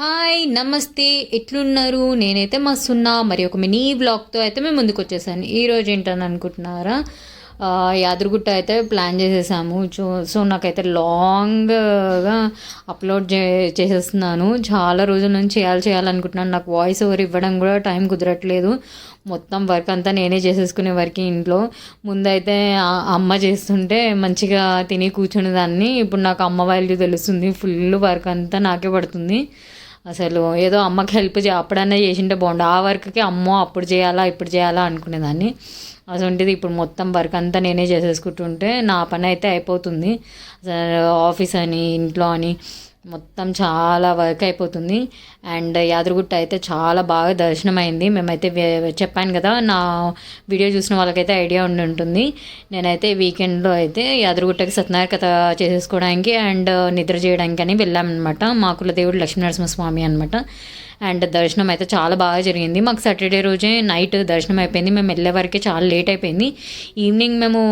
Hi నమస్తే ఎట్లున్నారు? నేనైతే మస్తున్నా. మరి ఒక మినీ బ్లాగ్తో అయితే మేము ముందుకు వచ్చేసాను. ఈరోజు ఏంటని అనుకుంటున్నారా? యాదగిరిగుట్ట అయితే ప్లాన్ చేసేసాము. సో సో నాకైతే లాంగ్గా అప్లోడ్ చే చేసేస్తున్నాను. చాలా రోజుల నుంచి చేయాలి చేయాలనుకుంటున్నాను నాకు వాయిస్ ఓవర్ ఇవ్వడం కూడా టైం కుదరట్లేదు. మొత్తం వర్క్ అంతా నేనే చేసేసుకునే వరకు ఇంట్లో. ముందైతే అమ్మ చేస్తుంటే మంచిగా తిని కూర్చునేదాన్ని. ఇప్పుడు నాకు అమ్మ వాల్యూ తెలుస్తుంది. ఫుల్ వర్క్ అంతా నాకే పడుతుంది. అసలు ఏదో అమ్మకి హెల్ప్ చే అప్పుడన్నా చేసింటే బాగుండు. ఆ వర్క్కి అమ్మో అప్పుడు చేయాలా ఇప్పుడు చేయాలా అనుకునేదాన్ని. అటువంటిది ఇప్పుడు మొత్తం వర్క్ అంతా నేనే చేసేసుకుంటుంటే నా పని అయితే అయిపోతుంది. అసలు ఆఫీస్ అని ఇంట్లో అని మొత్తం చాలా వర్క్ అయిపోతుంది. అండ్ యాదగిరిగుట్ట అయితే చాలా బాగా దర్శనం అయింది మేమైతే చెప్పాను కదా నా వీడియో చూసిన వాళ్ళకైతే ఐడియా ఉండి ఉంటుంది. నేనైతే వీకెండ్లో అయితే యాదగిరిగుట్టకి సత్యనారాయణ కథ చేసేసుకోవడానికి అండ్ నిద్ర చేయడానికి అని వెళ్ళామన్నమాట. మా కులదేవుడు లక్ష్మీనరసింహస్వామి అనమాట అండ్ దర్శనం అయితే చాలా బాగా జరిగింది. మాకు సాటర్డే రోజే నైట్ దర్శనం అయిపోయింది. మేము వెళ్ళే వరకే చాలా లేట్ అయిపోయింది. ఈవినింగ్ మేము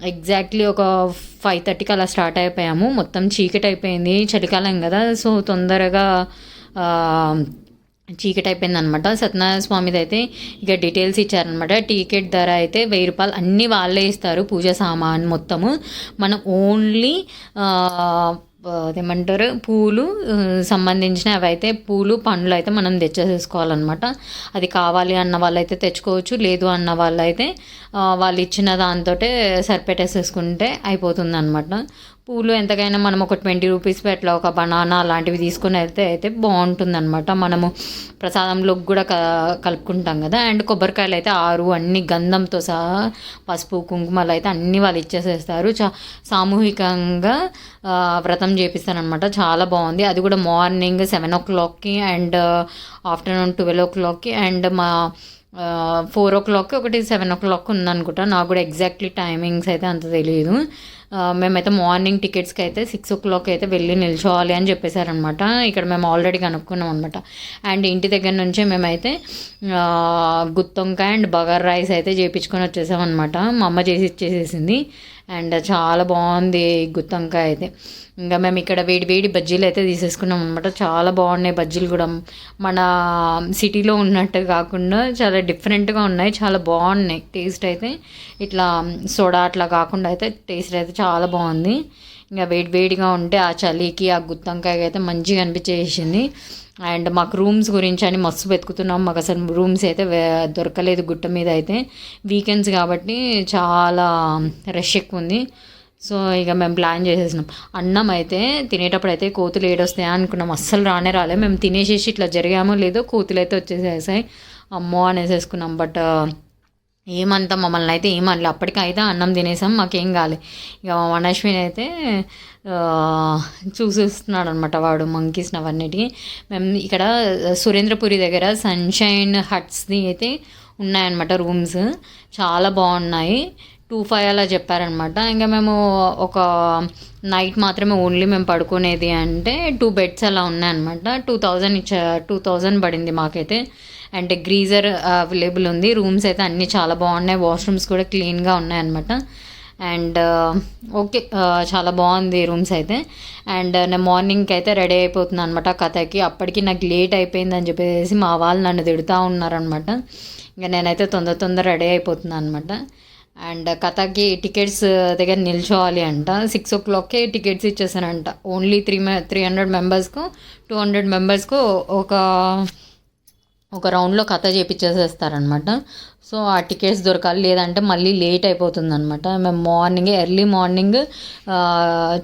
ఎగ్జాక్ట్లీ ఒక ఫైవ్ థర్టీకి అలా స్టార్ట్ అయిపోయాము. మొత్తం చీకటి అయిపోయింది. చలికాలం కదా సో తొందరగా చీకటి అయిపోయింది అనమాట సత్యనారాయణ స్వామిది అయితే ఇక డీటెయిల్స్ ఇచ్చారనమాట. టికెట్ ధర అయితే వెయ్యి రూపాయలు. అన్నీ వాళ్ళే ఇస్తారు పూజ సామాన్ మొత్తము. మనం ఓన్లీ అదేమంటారు? పూలు సంబంధించిన అవైతే పూలు పండ్లు అయితే మనం తెచ్చేసేసుకోవాలన్నమాట. అది కావాలి అన్న వాళ్ళైతే తెచ్చుకోవచ్చు లేదు అన్న వాళ్ళైతే వాళ్ళు ఇచ్చిన దాంతో సరిపెట్టేసేసుకుంటే అయిపోతుంది అనమాట పూలు ఎంతకైనా మనం ఒక ట్వంటీ రూపీస్ అట్లా ఒక బనానా అలాంటివి తీసుకుని వెళ్తే అయితే బాగుంటుంది అనమాట మనము ప్రసాదంలోకి కూడా క కలుపుకుంటాం కదా. అండ్ కొబ్బరికాయలు అయితే ఆరు అన్ని గంధంతో సహా పసుపు కుంకుమలు అయితే అన్ని వాళ్ళు ఇచ్చేసేస్తారు. చా సామూహికంగా వ్రతం చేపిస్తారనమాట చాలా బాగుంది. అది కూడా మార్నింగ్ సెవెన్ ఓ క్లాక్కి అండ్ ఆఫ్టర్నూన్ ట్వెల్వ్ ఓ క్లాక్కి అండ్ మా ఫోర్ ఓ క్లాక్కి ఒకటి సెవెన్ ఓ క్లాక్ ఉందనుకుంటా. నాకు కూడా ఎగ్జాక్ట్లీ టైమింగ్స్ అయితే అంత తెలియదు మేమైతే మార్నింగ్ టికెట్స్కి అయితే సిక్స్ ఓ క్లాక్ అయితే వెళ్ళి నిల్చోవాలి అని చెప్పేశారనమాట. ఇక్కడ మేము ఆల్రెడీ కనుక్కున్నాం అనమాట అండ్ ఇంటి దగ్గర నుంచే మేమైతే గుత్తొంకాయ అండ్ బగార్ రైస్ అయితే చేయించుకొని వచ్చేసామన్నమాట మా అమ్మ చేసి ఇచ్చేసేసింది. అండ్ చాలా బాగుంది గుత్తొంకాయ అయితే. ఇంకా మేము ఇక్కడ వేడి వేడి బజ్జీలు అయితే తీసేసుకున్నాం అనమాట చాలా బాగున్నాయి బజ్జీలు కూడా. మన సిటీలో ఉన్నట్టు కాకుండా చాలా డిఫరెంట్గా ఉన్నాయి. చాలా బాగున్నాయి. టేస్ట్ అయితే ఇట్లా సోడా అట్లా కాకుండా అయితే టేస్ట్ అయితే చాలా బాగుంది. ఇంకా వేడి వేడిగా ఉంటే ఆ చలికి ఆ గుత్తంకాయ అయితే మంచిగా అనిపించేసింది. అండ్ మాకు రూమ్స్ గురించి అని మస్తు వెతుకుతున్నాం. మాకు అసలు రూమ్స్ అయితే దొరకలేదు గుట్ట మీద అయితే. వీకెండ్స్ కాబట్టి చాలా రష్ ఎక్కువ ఉంది. సో ఇక మేము ప్లాన్ చేసేసినాం. అన్నం అయితే తినేటప్పుడు అయితే కోతులు ఏడొస్తాయా అనుకున్నాం. అస్సలు రానే రాలే. మేము తినేసేసి ఇట్లా జరిగామో లేదో కోతులు అయితే వచ్చేసేసాయి. అమ్మో అనేసేసుకున్నాం. బట్ ఏమంతా మమ్మల్ని అయితే ఏమనలే. అప్పటికి అయితే అన్నం తినేసాం మాకేం కాలే. ఇక మా అయితే చూసేస్తున్నాడు అనమాట వాడు మంకీస్ అవన్నిటికి. మేము ఇక్కడ సురేంద్రపురి దగ్గర సన్షైన్ హట్స్ది అయితే ఉన్నాయన్నమాట రూమ్స్ చాలా బాగున్నాయి. టూ ఫైవ్ అలా చెప్పారనమాట. ఇంకా మేము ఒక నైట్ మాత్రమే ఓన్లీ మేము పడుకునేది అంటే టూ బెడ్స్ అలా ఉన్నాయన్నమాట. టూ థౌజండ్ ఇచ్చా టూ థౌజండ్ పడింది మాకైతే. అండ్ గ్రీజర్ అవైలబుల్ ఉంది. రూమ్స్ అయితే అన్నీ చాలా బాగున్నాయి. వాష్రూమ్స్ కూడా క్లీన్గా ఉన్నాయన్నమాట. అండ్ ఓకే చాలా బాగుంది రూమ్స్ అయితే. అండ్ నేను మార్నింగ్కి అయితే రెడీ అయిపోతుంది అనమాట కథకి. అప్పటికి నాకు లేట్ అయిపోయింది అని చెప్పేసి మా వాళ్ళు నన్ను తిడుతూ ఉన్నారనమాట ఇంకా నేనైతే తొందర తొందర రెడీ అయిపోతున్నాను అనమాట అండ్ కథకి టికెట్స్ దగ్గర నిల్చోవాలి అంట. సిక్స్ ఓ క్లాక్కే టికెట్స్ ఇచ్చేసానంట ఓన్లీ త్రీ త్రీ హండ్రెడ్ మెంబర్స్కు టూ హండ్రెడ్ మెంబర్స్కు ఒక ఒక రౌండ్లో కథ చేపించేసేస్తారనమాట సో ఆ టికెట్స్ దొరకాలి లేదంటే మళ్ళీ లేట్ అయిపోతుంది అనమాట మేము మార్నింగ్ ఎర్లీ మార్నింగ్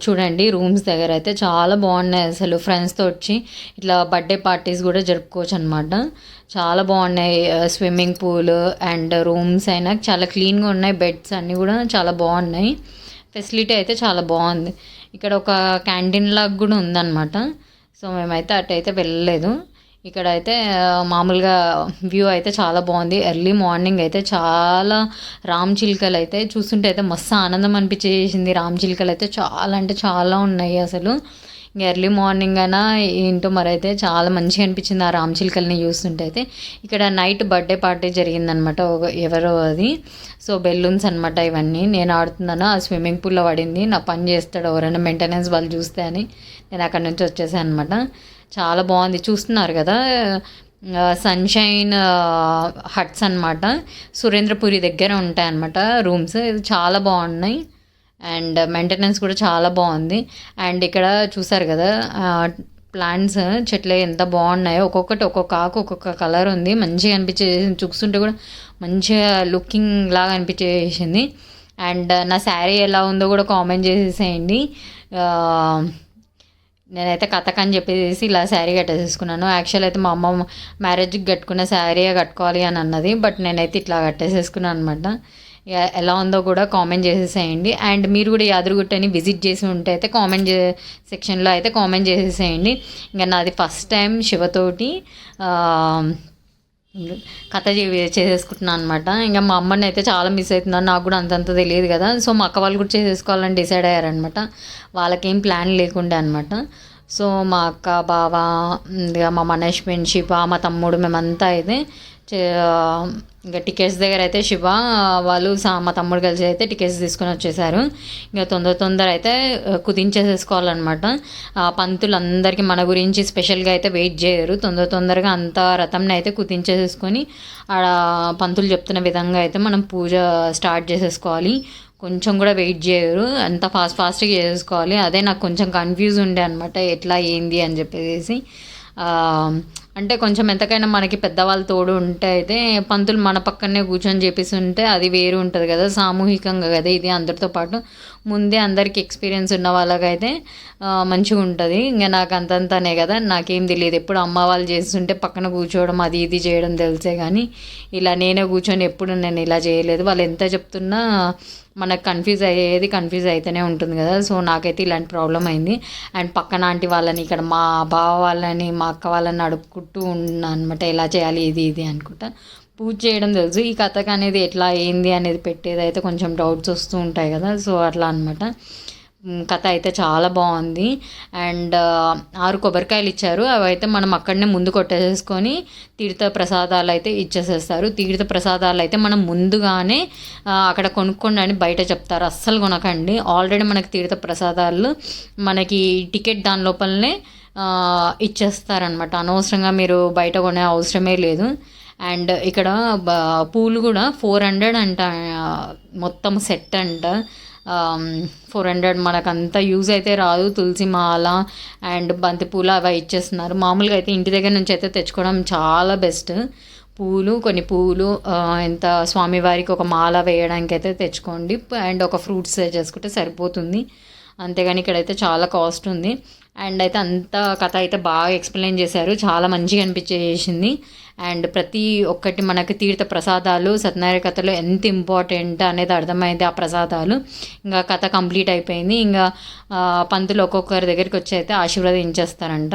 చూడండి రూమ్స్ దగ్గర అయితే చాలా బాగున్నాయి అసలు. ఫ్రెండ్స్తో వచ్చి ఇట్లా బర్త్డే పార్టీస్ కూడా జరుపుకోవచ్చు అనమాట చాలా బాగున్నాయి స్విమ్మింగ్ పూల్ అండ్ రూమ్స్ అయినా. చాలా క్లీన్గా ఉన్నాయి బెడ్స్ అన్నీ కూడా చాలా బాగున్నాయి. ఫెసిలిటీ అయితే చాలా బాగుంది. ఇక్కడ ఒక క్యాంటీన్ లాగా కూడా ఉందన్నమాట సో మేమైతే అటైతే వెళ్ళలేదు. ఇక్కడ అయితే మామూలుగా వ్యూ అయితే చాలా బాగుంది. ఎర్లీ మార్నింగ్ అయితే చాలా రామ్ చిలుకలు అయితే చూస్తుంటే అయితే మస్తు ఆనందం అనిపించేసింది. రామ్ చిలుకలు అయితే చాలా అంటే చాలా ఉన్నాయి అసలు. ఎర్లీ మార్నింగ్ అయినా ఏంటో మరి అయితే చాలా మంచిగా అనిపించింది ఆ రామ్ చిలుకల్ని చూస్తుంటే అయితే. ఇక్కడ నైట్ బర్త్డే పార్టీ జరిగిందనమాట. ఒక- ఎవరో అది. సో బెలూన్స్ అనమాట ఇవన్నీ. నేను ఆడుతున్నాను. ఆ స్విమ్మింగ్ పూల్లో పడింది. నా పని చేస్తాడు ఎవరైనా మెయింటెనెన్స్ వాళ్ళు చూస్తే అని. నేను అక్కడ నుంచి వచ్చేసాను అనమాట చాలా బాగుంది. చూస్తున్నారు కదా సన్షైన్ హట్స్ అనమాట సురేంద్రపురి దగ్గర ఉంటాయి అనమాట రూమ్స్ ఇది చాలా బాగున్నాయి. అండ్ మెయింటెనెన్స్ కూడా చాలా బాగుంది. అండ్ ఇక్కడ చూసారు కదా ప్లాంట్స్ చెట్లు ఎంత బాగున్నాయో. ఒక్కొక్కటి ఒక్కొక్క ఆకు ఒక్కొక్క కలర్ ఉంది. మంచిగా అనిపించే చూస్తుంటే కూడా మంచిగా లుకింగ్ లాగా అనిపించేసింది. అండ్ నా శారీ ఎలా ఉందో కూడా కామెంట్ చేసేసేయండి. నేనైతే కథక్ అని చెప్పేసి ఇలా శారీ కట్టేసేసుకున్నాను. యాక్చువల్ అయితే మా అమ్మ మ్యారేజ్కి కట్టుకున్న శారీ కట్టుకోవాలి అని అన్నది బట్ నేనైతే ఇట్లా కట్టేసేసుకున్నాను అనమాట ఇక ఎలా ఉందో కూడా కామెంట్ చేసేసేయండి. అండ్ మీరు కూడా యాదగిరిగుట్టని విజిట్ చేసి ఉంటే అయితే కామెంట్ సెక్షన్లో అయితే కామెంట్ చేసేసేయండి. ఇంకా నాది ఫస్ట్ టైం శివతోటి కథ చేసేసుకుంటున్నాను అనమాట ఇంకా మా అమ్మని అయితే చాలా మిస్ అవుతున్నాను. నాకు కూడా అంతంత తెలియదు కదా. సో మా అక్క వాళ్ళు కూడా చేసేసుకోవాలని డిసైడ్ అయ్యారనమాట వాళ్ళకేం ప్లాన్ లేకుండే అనమాట సో మా అక్క బావ ఇంకా మా మనష్ ఫ్రెండ్షిప్ మా తమ్ముడు మేమంతా అయితే ఇంకా టికెట్స్ దగ్గర అయితే శివ వాళ్ళు మా తమ్ముడు కలిసి అయితే టికెట్స్ తీసుకొని వచ్చేసారు. ఇంకా తొందర తొందర అయితే కుదించేసేసుకోవాలన్నమాట. పంతులు అందరికీ మన గురించి స్పెషల్గా అయితే వెయిట్ చేయరు. తొందర తొందరగా అంత రథంని అయితే కుదించేసేసుకొని ఆడ పంతులు చెప్తున్న విధంగా అయితే మనం పూజ స్టార్ట్ చేసేసుకోవాలి. కొంచెం కూడా వెయిట్ చేయరు. అంత ఫాస్ట్ ఫాస్ట్గా చేసుకోవాలి అదే నాకు కొంచెం కన్ఫ్యూజ్ ఉండే అనమాట ఎట్లా ఏంది అని చెప్పేసి. అంటే కొంచెం ఎంతకైనా మనకి పెద్దవాళ్ళు తోడు ఉంటే అయితే పంతులు మన పక్కనే కూర్చొని చెప్పేసి ఉంటే అది వేరు ఉంటుంది కదా సామూహికంగా కదా ఇది అందరితో పాటు. ముందే అందరికి ఎక్స్పీరియన్స్ ఉన్న వాళ్ళకైతే మంచిగా ఉంటుంది. ఇంకా నాకు అంతంతానే కదా నాకేం తెలియదు. ఎప్పుడు అమ్మ వాళ్ళు చేస్తుంటే పక్కన కూర్చోవడం అది ఇది చేయడం తెలిసే కానీ ఇలా నేనే కూర్చొని ఎప్పుడు నేను ఇలా చేయలేదు. వాళ్ళు ఎంత చెప్తున్నా మనకు కన్ఫ్యూజ్ అయ్యేది కన్ఫ్యూజ్ అయితేనే ఉంటుంది కదా. సో నాకైతే ఇలాంటి ప్రాబ్లం అయింది. అండ్ పక్కన ఆంటీ వాళ్ళని ఇక్కడ మా బావ వాళ్ళని మా అక్క వాళ్ళని అడుక్కుంటూ ఉన్నా అనమాట ఎలా చేయాలి ఇది ఇది అనుకుంటా. పూజ చేయడం తెలుసు. ఈ కథకు అనేది ఎట్లా ఏంది అనేది పెట్టేది అయితే కొంచెం డౌట్స్ వస్తూ ఉంటాయి కదా. సో అట్లా అనమాట కథ అయితే చాలా బాగుంది. అండ్ ఆరు కొబ్బరికాయలు ఇచ్చారు. అవి అయితే మనం అక్కడనే ముందు కొట్టేసేసుకొని తీర్థ ప్రసాదాలు అయితే ఇచ్చేసేస్తారు. తీర్థ ప్రసాదాలు అయితే మనం ముందుగానే అక్కడ కొనుక్కోండి అని బయట చెప్తారు. అస్సలు కొనకండి. ఆల్రెడీ మనకి తీర్థ ప్రసాదాలు మనకి టికెట్ దాని లోపలనే ఇచ్చేస్తారనమాట అనవసరంగా మీరు బయట కొనే అవసరమే లేదు. అండ్ ఇక్కడ బ- పూలు కూడా ఫోర్ హండ్రెడ్ అంట మొత్తం సెట్ అంట. ఫోర్ హండ్రెడ్ మనకు అంత యూజ్ అయితే రాదు తులసి మాల అండ్ బంతిపూలు అవి ఇచ్చేస్తున్నారు. మామూలుగా అయితే ఇంటి దగ్గర నుంచి అయితే తెచ్చుకోవడం చాలా బెస్ట్ పూలు కొన్ని పూలు ఎంత స్వామివారికి ఒక మాల వేయడానికి అయితే తెచ్చుకోండి. అండ్ ఒక ఫ్రూట్స్ చేసుకుంటే సరిపోతుంది. అంతేగాని ఇక్కడైతే చాలా కాస్ట్ ఉంది. అండ్ అయితే అంత కథ అయితే బాగా ఎక్స్ప్లెయిన్ చేశారు. చాలా మంచిగా అనిపించేసింది. అండ్ ప్రతి ఒక్కటి మనకి తీర్థ ప్రసాదాలు సత్యనారాయణ కథలో ఎంత ఇంపార్టెంట్ అనేది అర్థమైంది ఆ ప్రసాదాలు. ఇంకా కథ కంప్లీట్ అయిపోయింది. ఇంకా పంతులు ఒక్కొక్కరి దగ్గరికి వచ్చి అయితే ఆశీర్వదించేస్తారంట.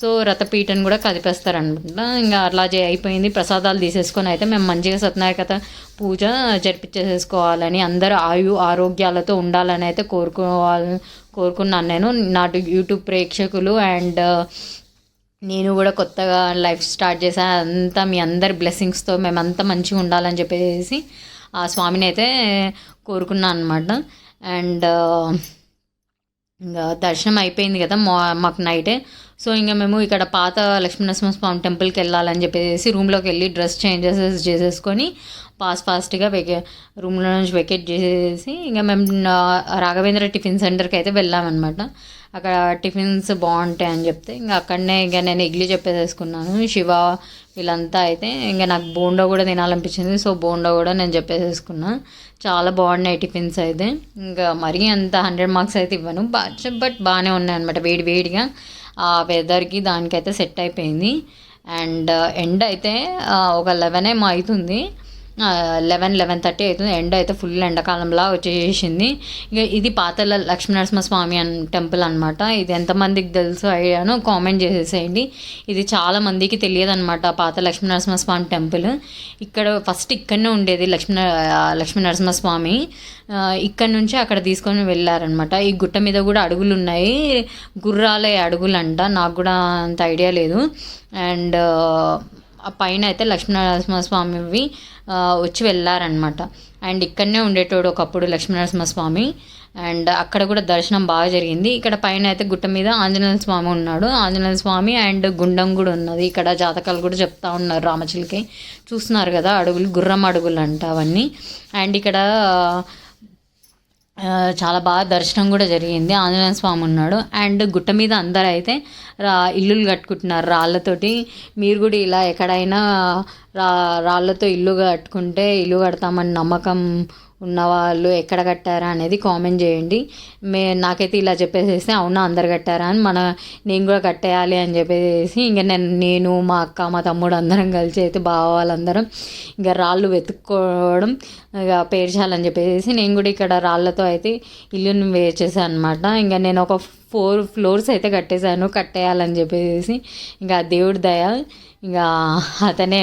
సో రథపీఠను కూడా కదిపేస్తారనమాట. ఇంకా అట్లా అయిపోయింది. ప్రసాదాలు తీసేసుకొని అయితే మేము మంచిగా సత్యనారాయణ కథ పూజ జరిపించేసుకోవాలని అందరూ ఆయు ఆరోగ్యాలతో ఉండాలని అయితే కోరుకోవాలి కోరుకున్నాను నేను. నాటు యూట్యూబ్ ప్రేక్షకులు అండ్ నేను కూడా కొత్తగా లైఫ్ స్టార్ట్ చేశాను. అంతా మీ అందరి బ్లెస్సింగ్స్తో మేమంతా మంచిగా ఉండాలని చెప్పేసి ఆ స్వామిని అయితే కోరుకున్నాను అనమాట అండ్ ఇంకా దర్శనం అయిపోయింది కదా మా మాకు నైటే సో ఇంకా మేము ఇక్కడ పాత లక్ష్మీనరసింహస్వామి టెంపుల్కి వెళ్ళాలని చెప్పేసి రూమ్లోకి వెళ్ళి డ్రెస్ చేంజెస్ చేసేసుకొని ఫాస్ట్ ఫాస్ట్గా వెకే రూమ్లో నుంచి వెకేట్ చేసేసి ఇంకా మేము రాఘవేంద్ర టిఫిన్ సెంటర్కి అయితే వెళ్ళామన్నమాట. అక్కడ టిఫిన్స్ బాగుంటాయి అని చెప్తే ఇంకా అక్కడనే ఇంకా నేను ఇడ్లీ చెప్పేసేసుకున్నాను. శివ వీళ్ళంతా అయితే ఇంకా నాకు బోండా కూడా తినాలనిపించింది. సో బోండా కూడా నేను చెప్పేసేసుకున్నా. చాలా బాగున్నాయి టిఫిన్స్ అయితే. ఇంకా మరీ అంత హండ్రెడ్ మార్క్స్ అయితే ఇవ్వను. బట్ బాగానే ఉన్నాయి అనమాట వేడి వేడిగా. ఆ వెదర్కి దానికైతే సెట్ అయిపోయింది. అండ్ ఎండ్ uh, అయితే uh, ఒక లెవెన్ ఏమో అవుతుంది. లెవెన్ లెవెన్ థర్టీ అవుతుంది. ఎండ అయితే ఫుల్ ఎండాకాలంలా వచ్చేసింది. ఇక ఇది పాత లక్ష్మీనరసింహ స్వామి అన్ టెంపుల్ అనమాట ఇది ఎంతమందికి తెలుసు అయ్యానో కామెంట్ చేసేసేయండి. ఇది చాలా మందికి తెలియదు అనమాట పాత లక్ష్మీనరసింహ స్వామి టెంపుల్. ఇక్కడ ఫస్ట్ ఇక్కడనే ఉండేది లక్ష్మీ లక్ష్మీనరసింహ స్వామి ఇక్కడ నుంచి అక్కడ తీసుకొని వెళ్ళారనమాట ఈ గుట్ట మీద కూడా అడుగులు ఉన్నాయి గుర్రాలే అడుగులు అంట నాకు కూడా అంత ఐడియా లేదు. అండ్ పైన అయితే లక్ష్మీనరసింహస్వామివి స్వామివి వచ్చి వెళ్ళారనమాట అండ్ ఇక్కడనే ఉండేటోడు ఒకప్పుడు లక్ష్మీనరసింహస్వామి. అండ్ అక్కడ కూడా దర్శనం బాగా జరిగింది. ఇక్కడ పైన అయితే గుట్ట మీద ఆంజనేయ స్వామి ఉన్నాడు. ఆంజనేయ స్వామి అండ్ గుండం కూడా ఉన్నది. ఇక్కడ జాతకాలు కూడా చెప్తా ఉన్నారు రామచిలికి. చూస్తున్నారు కదా అడుగులు గుర్రం అడుగులు అంట అవన్నీ. అండ్ ఇక్కడ చాలా బాగా దర్శనం కూడా జరిగింది. ఆంజనేయ స్వామి ఉన్నాడు. అండ్ గుట్ట మీద అందరూ అయితే రా ఇల్లులు కట్టుకుంటున్నారు రాళ్ళతోటి. మీరు కూడా ఇలా ఎక్కడైనా రా రాళ్ళతో ఇల్లు కట్టుకుంటే ఇల్లు కడతామని నమ్మకం ఉన్నవాళ్ళు ఎక్కడ కట్టారా అనేది కామెంట్ చేయండి. మే నాకైతే ఇలా చెప్పేసేసి అవునా అందరు కట్టారా అని మన నేను కూడా కట్టేయాలి అని చెప్పేసి ఇంకా నేను నేను మా అక్క మా తమ్ముడు అందరం కలిసి అయితే బావ వాళ్ళందరం ఇంకా రాళ్ళు వెతుక్కోవడం ఇక పేర్చాలని చెప్పేసి నేను కూడా ఇక్కడ రాళ్ళతో అయితే ఇల్లుని వేచేసాను అనమాట ఇంకా నేను ఒక ఫోర్ ఫ్లోర్స్ అయితే కట్టేశాను కట్టేయాలని చెప్పేసి ఇంకా దేవుడి దయ ఇంకా అతనే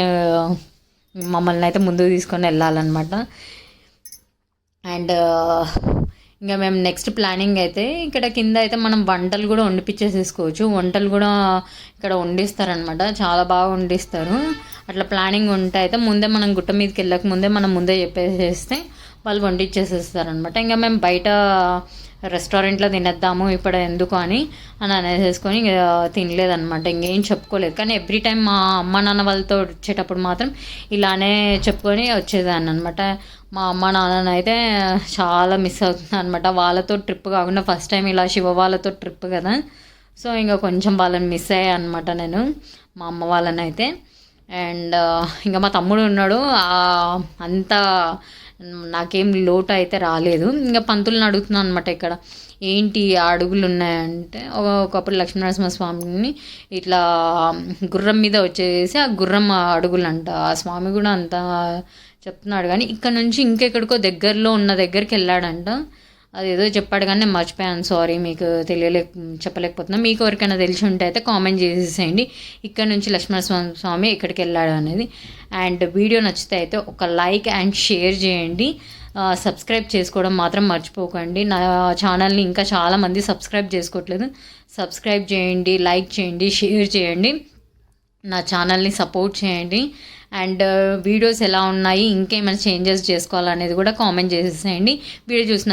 మమ్మల్ని అయితే ముందుకు తీసుకొని వెళ్ళాలన్నమాట. అండ్ ఇంకా మేము నెక్స్ట్ ప్లానింగ్ అయితే ఇక్కడ కింద అయితే మనం వంటలు కూడా వండిపించేసేసుకోవచ్చు వంటలు కూడా ఇక్కడ వండిస్తారనమాట. చాలా బాగా వండిస్తారు. అట్లా ప్లానింగ్ ఉంటే అయితే ముందే మనం గుట్ట మీదకి వెళ్ళక ముందే మనం ముందే చెప్పేసేస్తే వాళ్ళు వండిచ్చేసేస్తారనమాట. ఇంకా మేము బయట రెస్టారెంట్లో తినేద్దాము ఇప్పుడు ఎందుకు అని అని అనేసేసుకొని ఇంకా ఇంకేం చెప్పుకోలేదు. కానీ ఎవ్రీ టైం మా అమ్మ నాన్న వాళ్ళతో వచ్చేటప్పుడు మాత్రం ఇలానే చెప్పుకొని వచ్చేదాన్ని అనమాట మా అమ్మ నాన్న అయితే చాలా మిస్ అవుతుంది అనమాట వాళ్ళతో ట్రిప్ కాకుండా ఫస్ట్ టైం ఇలా శివ వాళ్ళతో ట్రిప్ కదా. సో ఇంకా కొంచెం వాళ్ళని మిస్ అయ్యా అనమాట నేను మా అమ్మ వాళ్ళని అయితే అండ్ ఇంకా మా తమ్ముడు ఉన్నాడు. అంత నాకేం లోటు అయితే రాలేదు. ఇంకా పంతులను అడుగుతున్నాను అనమాట ఇక్కడ. ఏంటి ఆ అడుగులు ఉన్నాయంటే ఒకప్పుడు లక్ష్మీనరసింహ స్వామిని ఇట్లా గుర్రం మీద వచ్చేసి ఆ గుర్రం అడుగులు అంట ఆ స్వామి కూడా అంత చెప్తున్నాడు. కానీ ఇక్కడ నుంచి ఇంకెక్కడికో దగ్గరలో ఉన్న దగ్గరికి వెళ్ళాడంట. అదేదో చెప్పాడు కానీ నేను మర్చిపోయాను. సారీ మీకు తెలియలే చెప్పలేకపోతున్నా. మీకు ఎవరికైనా తెలిసి ఉంటే అయితే కామెంట్ చేసేసేయండి. ఇక్కడ నుంచి లక్ష్మణ స్వామి ఎక్కడికి వెళ్ళాడు అనేది. అండ్ వీడియో నచ్చితే అయితే ఒక లైక్ అండ్ షేర్ చేయండి. సబ్స్క్రైబ్ చేసుకోవడం మాత్రం మర్చిపోకండి. నా ఛానల్ని ఇంకా చాలామంది సబ్స్క్రైబ్ చేసుకోవట్లేదు. సబ్స్క్రైబ్ చేయండి లైక్ చేయండి షేర్ చేయండి. నా ఛానల్ని సపోర్ట్ చేయండి. అండ్ వీడియోస్ ఎలా ఉన్నాయి ఇంకేమైనా చేంజెస్ చేసుకోవాలనేది కూడా కామెంట్ చేసేసేయండి. వీడియో చూసిన